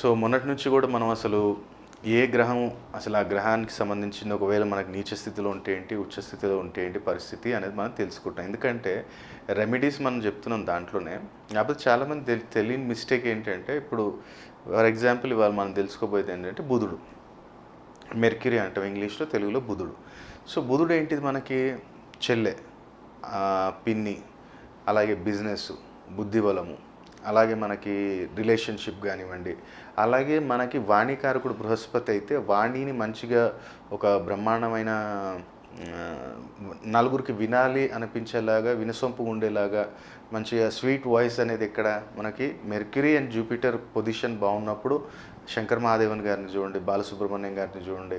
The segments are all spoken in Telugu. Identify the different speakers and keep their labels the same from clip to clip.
Speaker 1: సో మొన్నటి నుంచి కూడా మనం అసలు ఏ గ్రహం అసలు ఆ గ్రహానికి సంబంధించిన ఒకవేళ మనకు నీచ స్థితిలో ఉంటే ఏంటి ఉచ్చ స్థితిలో ఉంటే ఏంటి పరిస్థితి అనేది మనం తెలుసుకుంటాం. ఎందుకంటే రెమెడీస్ మనం చెప్తున్నాం దాంట్లోనే. కాకపోతే చాలామంది తెలి తెలియని మిస్టేక్ ఏంటంటే ఇప్పుడు ఫర్ ఎగ్జాంపుల్ ఇవాళ మనం తెలుసుకోబోయేది ఏంటంటే బుధుడు. మెర్క్యూరీ అంటాం ఇంగ్లీష్లో తెలుగులో బుధుడు. సో బుధుడు ఏంటిది మనకి? చెల్లె పిన్ని అలాగే బిజినెస్ బుద్ధిబలము. అలాగే మనకి రిలేషన్షిప్ కానివ్వండి అలాగే మనకి వాణికారకుడు బృహస్పతి అయితే వాణిని మంచిగా ఒక బ్రహ్మాండమైన నలుగురికి వినాలి అనిపించేలాగా వినసొంపు ఉండేలాగా మంచిగా స్వీట్ వాయిస్ అనేది ఇక్కడ మనకి మెర్క్యూరీ అండ్ జూపిటర్ పొజిషన్ బాగున్నప్పుడు శంకర్ మహాదేవన్ గారిని చూడండి బాలసుబ్రహ్మణ్యం గారిని చూడండి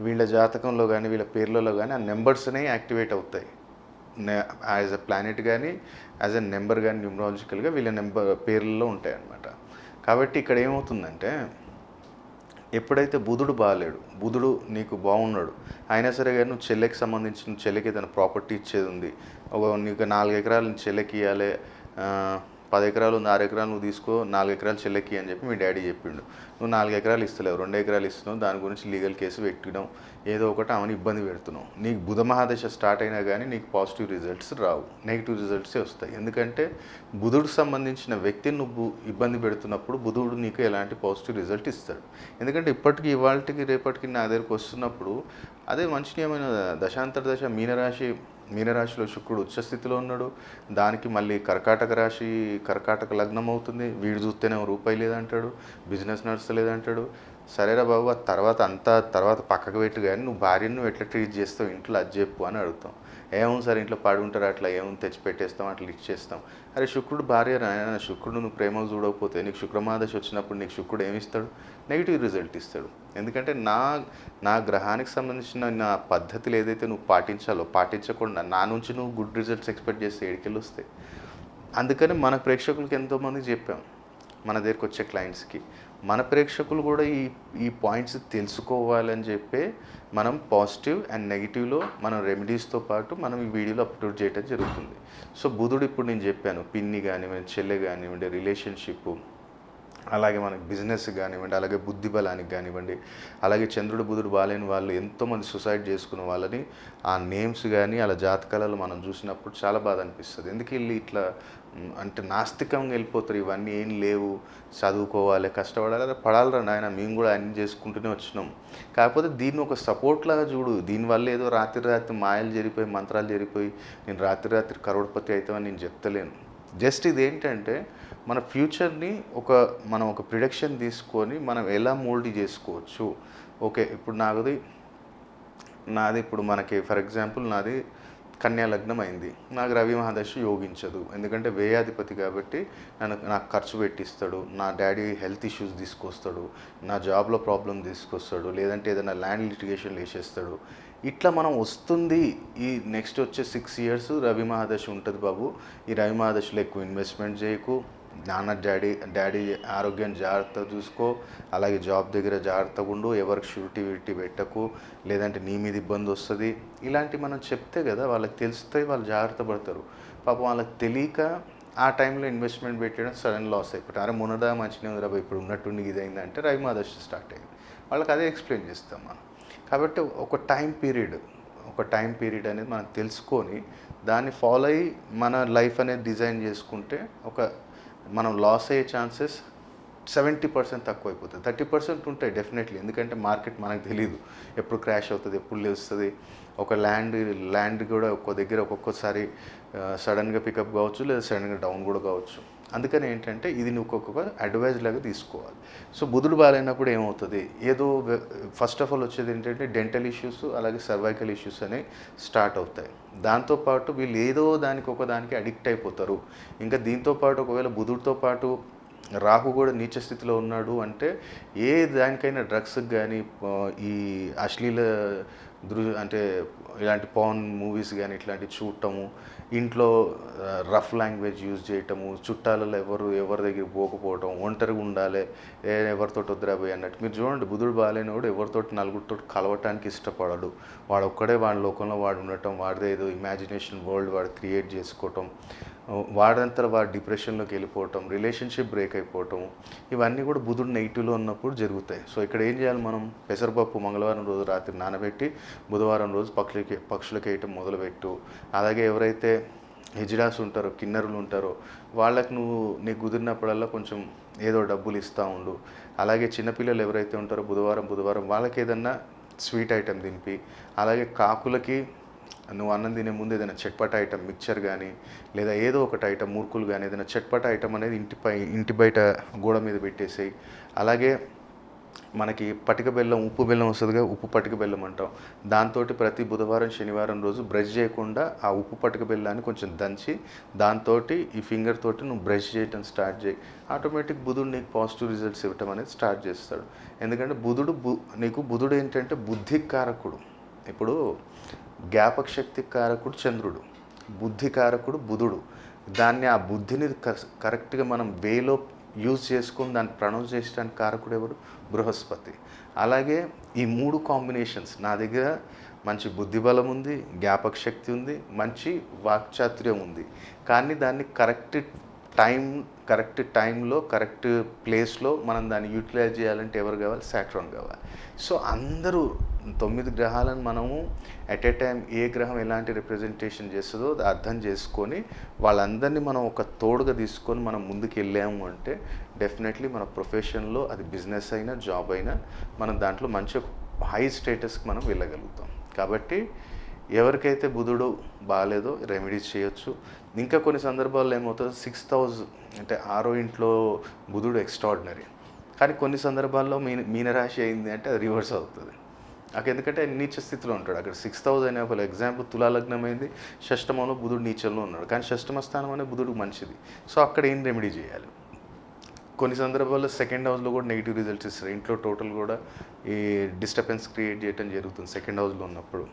Speaker 1: వీళ్ళ జాతకంలో కానీ వీళ్ళ పేర్లలో కానీ ఆ నెంబర్స్ అనేవి యాక్టివేట్ అవుతాయి. యాజ్ అ ప్లానెట్ కానీ యాజ్ అ నెంబర్ కానీ న్యూమరాలజికల్గా వీళ్ళ నెంబర్ పేర్లలో ఉంటాయన్నమాట. కాబట్టి ఇక్కడ ఏమవుతుందంటే ఎప్పుడైతే బుధుడు బాగాలేడు బుధుడు నీకు బాగున్నాడు అయినా సరే కానీ నువ్వు చెల్లెకి సంబంధించిన చెల్లెకి ఏదైనా ప్రాపర్టీ ఇచ్చేది ఉంది. ఒక నీకు నాలుగు ఎకరాలు చెల్లెకి ఇవ్వాలి పది ఎకరాలు ఉంది ఆరు ఎకరాలు నువ్వు తీసుకో నాలుగు ఎకరాలు చెల్లెకి అని చెప్పి మీ డాడీ చెప్పిండు. నువ్వు నాలుగు ఎకరాలు ఇస్తలేవు రెండు ఎకరాలు ఇస్తున్నావు దాని గురించి లీగల్ కేసు పెట్టడం ఏదో ఒకటి ఆమెను ఇబ్బంది పెడుతున్నావు. నీకు బుధ మహాదశ స్టార్ట్ అయినా కానీ నీకు పాజిటివ్ రిజల్ట్స్ రావు. నెగిటివ్ రిజల్ట్సే వస్తాయి. ఎందుకంటే బుధుడు సంబంధించిన వ్యక్తిని నువ్వు ఇబ్బంది పెడుతున్నప్పుడు బుధుడు నీకు ఎలాంటి పాజిటివ్ రిజల్ట్ ఇస్తాడు. ఎందుకంటే ఇప్పటికి ఇవాళకి రేపటికి నా దగ్గరికి వస్తున్నప్పుడు అదే మంచి నియమైన దశాంతర దశ మీనరాశి మీనరాశిలో శుక్రుడు ఉచ్చస్థితిలో ఉన్నాడు. దానికి మళ్ళీ కర్కాటక రాశి కర్కాటక లగ్నం అవుతుంది. వీడు చూస్తేనే రూపాయి లేదంటాడు బిజినెస్ నడుస్తలేదంటాడు. సరేరా బాబు ఆ తర్వాత అంతా తర్వాత పక్కకు పెట్టు కానీ నువ్వు భార్యను నువ్వు ఎట్లా ట్రీట్ చేస్తావు ఇంట్లో? అది చెప్పు అని అడుగుతాం. ఏముంది సార్ ఇంట్లో పడుంటారు? అట్లా ఏముంది తెచ్చి పెట్టేస్తాం అట్లా ఇచ్చేస్తాం అరే శుక్రుడు భార్య నాయన శుక్రుడు నువ్వు ప్రేమ చూడకపోతే నీకు శుక్రమాదశ వచ్చినప్పుడు నీకు శుక్రుడు ఏమిస్తాడు? నెగిటివ్ రిజల్ట్ ఇస్తాడు. ఎందుకంటే నా నా గ్రహానికి సంబంధించిన నా పద్ధతులు ఏదైతే నువ్వు పాటించాలో పాటించకుండా నా నుంచి నువ్వు గుడ్ రిజల్ట్స్ ఎక్స్పెక్ట్ చేస్తే ఏడికెళ్ళి వస్తాయి. అందుకని మన ప్రేక్షకులకి ఎంతోమంది చెప్పాం. మన దగ్గరికి వచ్చే క్లయింట్స్కి మన ప్రేక్షకులు కూడా ఈ ఈ పాయింట్స్ తెలుసుకోవాలని చెప్పే మనం పాజిటివ్ అండ్ నెగిటివ్లో మనం రెమెడీస్తో పాటు మనం ఈ వీడియోలో అప్లోడ్ చేయడం జరుగుతుంది. సో బుధుడు ఇప్పుడు నేను చెప్పాను పిన్ని కానివ్వండి చెల్లె కానివ్వండి రిలేషన్షిప్ అలాగే మనకి బిజినెస్ కానివ్వండి అలాగే బుద్ధి బలానికి కానివ్వండి అలాగే చంద్రుడు బుధుడు బాలేని వాళ్ళు ఎంతోమంది సూసైడ్ చేసుకున్న వాళ్ళని ఆ నేమ్స్ కానీ అలా జాతకాలలో మనం చూసినప్పుడు చాలా బాధ అనిపిస్తుంది. ఎందుకు వెళ్ళి ఇట్లా అంటే నాస్తికంగా వెళ్ళిపోతారు? ఇవన్నీ ఏం లేవు. చదువుకోవాలి కష్టపడాలి అరే పడాలిరా నాయన మేము కూడా అన్ని చేసుకుంటూనే వచ్చినాం. కాకపోతే దీన్ని ఒక సపోర్ట్ లాగా చూడు. దీనివల్ల ఏదో రాత్రి రాత్రి మాయలు జరిగిపోయి మంత్రాలు జరిగిపోయి నేను రాత్రి రాత్రి కరోడ్పతి అవుతామని నేను చెప్తలేను. జస్ట్ ఇది ఏంటంటే మన ఫ్యూచర్ని ఒక మనం ఒక ప్రిడక్షన్ తీసుకొని మనం ఎలా మోల్డ్ చేసుకోవచ్చు? ఓకే ఇప్పుడు నాది నాది ఇప్పుడు మనకి ఫర్ ఎగ్జాంపుల్ నాది కన్యా లగ్నం అయింది. నాకు రవి మహాదర్శి యోగించదు. ఎందుకంటే వ్యయాధిపతి కాబట్టి నన్ను నాకు ఖర్చు పెట్టిస్తాడు నా డాడీ హెల్త్ ఇష్యూస్ తీసుకొస్తాడు నా జాబ్లో ప్రాబ్లం తీసుకొస్తాడు లేదంటే ఏదైనా ల్యాండ్ లిటిగేషన్ వేసేస్తాడు ఇట్లా మనం వస్తుంది. ఈ నెక్స్ట్ వచ్చే సిక్స్ ఇయర్స్ రవి మహాదర్శి ఉంటుంది బాబు. ఈ రవి మహాదర్శిలో ఎక్కువ ఇన్వెస్ట్మెంట్ చేయకు. నాన్న డాడీ డాడీ ఆరోగ్యం జాగ్రత్త చూసుకో అలాగే జాబ్ దగ్గర జాగ్రత్తగా ఉండు ఎవరికి షూరిటీ విరిటీ పెట్టకు లేదంటే నీ మీద ఇబ్బంది వస్తుంది. ఇలాంటి మనం చెప్తే కదా వాళ్ళకి తెలిస్తే వాళ్ళు జాగ్రత్త పడతారు. పాపం వాళ్ళకి తెలియక ఆ టైంలో ఇన్వెస్ట్మెంట్ పెట్టడం సడన్ లాస్ అయిపోతారు అరే మునదా మంచిగా ఉందిరా బాబు, ఇప్పుడు ఉన్నట్టుండి ఇది అంటే రవి మాదర్శి స్టార్ట్ అయింది. వాళ్ళకి అదే ఎక్స్ప్లెయిన్ చేస్తాం మనం. కాబట్టి ఒక టైం పీరియడ్ ఒక టైం పీరియడ్ అనేది మనం తెలుసుకొని దాన్ని ఫాలో అయ్యి మన లైఫ్ అనేది డిజైన్ చేసుకుంటే ఒక మనం లాస్ అయ్యే ఛాన్సెస్ సెవెంటీ పర్సెంట్ తక్కువ అయిపోతుంది థర్టీ పర్సెంట్ ఉంటాయి డెఫినెట్లీ ఎందుకంటే మార్కెట్ మనకు తెలియదు ఎప్పుడు క్రాష్ అవుతుంది ఎప్పుడు లేస్తుంది. ఒక ల్యాండ్ ల్యాండ్ కూడా ఒక్కో దగ్గర ఒక్కొక్కసారి సడన్గా పికప్ కావచ్చు లేదా సడన్గా డౌన్ కూడా కావచ్చు. అందుకని ఏంటంటే ఇది నువ్వు ఒక్కొక్క అడ్వైజ్ లాగా తీసుకోవాలి. సో బుధుడు బాగాలేనప్పుడు ఏమవుతుంది? ఏదో ఫస్ట్ ఆఫ్ ఆల్ వచ్చేది ఏంటంటే డెంటల్ ఇష్యూస్ అలాగే సర్వైకల్ ఇష్యూస్ అనేవి స్టార్ట్ అవుతాయి. దాంతోపాటు వీళ్ళు ఏదో దానికి ఒక దానికి అడిక్ట్ అయిపోతారు. ఇంకా దీంతో పాటు ఒకవేళ బుధుడితో పాటు రాహు కూడా నీచ స్థితిలో ఉన్నాడు అంటే ఏ దానికైనా డ్రగ్స్కి కానీ ఈ అశ్లీల దృ అంటే ఇలాంటి పవన్ మూవీస్ కానీ ఇట్లాంటివి చూడటము ఇంట్లో రఫ్ లాంగ్వేజ్ యూజ్ చేయటము చుట్టాలలో ఎవరు ఎవరి దగ్గర పోకపోవటం ఒంటరిగా ఉండాలి ఎవరితో వద్దురా అన్నట్టు. మీరు చూడండి బుధుడు బాగాలేనివాడు ఎవరితోటి నలుగురితో కలవటానికి ఇష్టపడడు. వాడు ఒక్కడే వాడి లోకంలో వాడు ఉండటం వాడిదే ఏదో ఇమాజినేషన్ వరల్డ్ వాడు క్రియేట్ చేసుకోవటం వాడంతా వాడు డిప్రెషన్లోకి వెళ్ళిపోవటం రిలేషన్షిప్ బ్రేక్ అయిపోవటం ఇవన్నీ కూడా బుధుడు నెగిటివ్లో ఉన్నప్పుడు జరుగుతాయి. సో ఇక్కడ ఏం చేయాలి మనం? పెసరపప్పు మంగళవారం రోజు రాత్రి నానబెట్టి బుధవారం రోజు పక్షులకి పక్షులకి వేయటం మొదలుపెట్టు. అలాగే ఎవరైతే హిజిడాస్ ఉంటారు కిన్నరులు ఉంటారు వాళ్ళకు నువ్వు నీకు కుదిరినప్పుడల్లా కొంచెం ఏదో డబ్బులు ఇస్తూ ఉండు. అలాగే చిన్నపిల్లలు ఎవరైతే ఉంటారో బుధవారం బుధవారం వాళ్ళకి ఏదన్నా స్వీట్ ఐటెం తినిపి. అలాగే కాకులకి నువ్వు అన్నం తినే ముందు ఏదైనా చట్పట ఐటెం మిక్చర్ కానీ లేదా ఏదో ఒకటి ఐటమ్ మురుకులు కానీ ఏదైనా చట్పట ఐటమ్ అనేది ఇంటిపై ఇంటి బయట గోడ మీద పెట్టేసేయి. అలాగే మనకి పటిక బెల్లం ఉప్పు బెల్లం వస్తుందిగా ఉప్పు పటిక బెల్లం అంటాం. దాంతో ప్రతి బుధవారం శనివారం రోజు బ్రష్ చేయకుండా ఆ ఉప్పు పటిక బెల్లాన్ని కొంచెం దంచి దాంతో ఈ ఫింగర్ తోటి నువ్వు బ్రష్ చేయటం స్టార్ట్ చేయి. ఆటోమేటిక్ బుధుడు నీకు పాజిటివ్ రిజల్ట్స్ ఇవ్వటం అనేది స్టార్ట్ చేస్తాడు. ఎందుకంటే బుధుడు బు నీకు బుధుడు ఏంటంటే బుద్ధి కారకుడు ఇప్పుడు జ్ఞాపక శక్తి కారకుడు చంద్రుడు బుద్ధి కారకుడు బుధుడు. దాన్ని ఆ బుద్ధిని క- కరెక్ట్గా మనం వేలో యూజ్ చేసుకుని దాన్ని ప్రొనౌన్స్ చేయడానికి కారకుడు ఎవరు? బృహస్పతి. అలాగే ఈ మూడు కాంబినేషన్స్ నా దగ్గర మంచి బుద్ధి బలం ఉంది జ్ఞాపక శక్తి ఉంది మంచి వాక్చాతుర్యం ఉంది. కానీ దాన్ని కరెక్ట్ టైం కరెక్ట్ టైంలో కరెక్ట్ ప్లేస్లో మనం దాన్ని యూటిలైజ్ చేయాలంటే ఎవరు కావాలి? సాట్రాన్ కావాలి. సో అందరూ తొమ్మిది గ్రహాలను మనము అట్ ఏ టైం ఏ గ్రహం ఎలాంటి రిప్రజెంటేషన్ చేస్తుందో అది అర్థం చేసుకొని వాళ్ళందరినీ మనం ఒక తోడుగా తీసుకొని మనం ముందుకు వెళ్ళాము అంటే డెఫినెట్లీ మన ప్రొఫెషన్లో అది బిజినెస్ అయినా జాబ్ అయినా మనం దాంట్లో మంచి హై స్టేటస్కి మనం వెళ్ళగలుగుతాం. కాబట్టి ఎవరికైతే బుధుడు బాగాలేదో రెమెడీస్ చేయొచ్చు. ఇంకా కొన్ని సందర్భాల్లో ఏమవుతుందో? సిక్స్త్ హౌస్ అంటే ఆరో ఇంట్లో బుధుడు ఎక్స్ట్రాడినరీ కానీ కొన్ని సందర్భాల్లో మీన మీనరాశి అయింది అంటే అది రివర్స్ అవుతుంది. అక్కడ ఎందుకంటే నీచ స్థితిలో ఉంటాడు. అక్కడ సిక్స్త్ హౌస్ అనే ఒక ఎగ్జాంపుల్ తులాలగ్నం అయింది షష్టమంలో బుధుడు నీచల్లో ఉన్నాడు. కానీ షష్టమ స్థానం అనే బుధుడు మంచిది. సో అక్కడ ఏం రెమెడీ చేయాలి? కొన్ని సందర్భాల్లో సెకండ్ హౌస్లో కూడా నెగిటివ్ రిజల్ట్స్ ఇస్తారు. ఇంట్లో టోటల్ కూడా ఈ డిస్టర్బెన్స్ క్రియేట్ చేయడం జరుగుతుంది సెకండ్ హౌస్లో ఉన్నప్పుడు.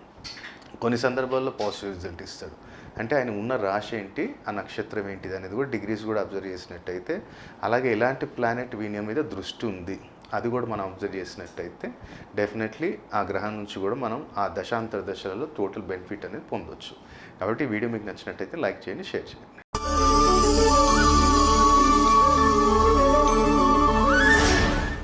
Speaker 1: కొన్ని సందర్భాల్లో పాజిటివ్ రిజల్ట్ ఇస్తాడు. అంటే ఆయన ఉన్న రాశి ఏంటి? ఆ నక్షత్రం ఏంటిది? అనేది కూడా డిగ్రీస్ కూడా అబ్జర్వ్ చేసినట్టయితే అలాగే ఎలాంటి ప్లానెట్ వీనియం మీద దృష్టి ఉంది. అది కూడా మనం అబ్జర్వ్ చేసినట్టయితే డెఫినెట్లీ ఆ గ్రహం నుంచి కూడా మనం ఆ దశాంతర దశలలో టోటల్ బెనిఫిట్ అనేది పొందొచ్చు. కాబట్టి ఈ వీడియో మీకు నచ్చినట్టయితే లైక్ చేయండి షేర్ చేయండి.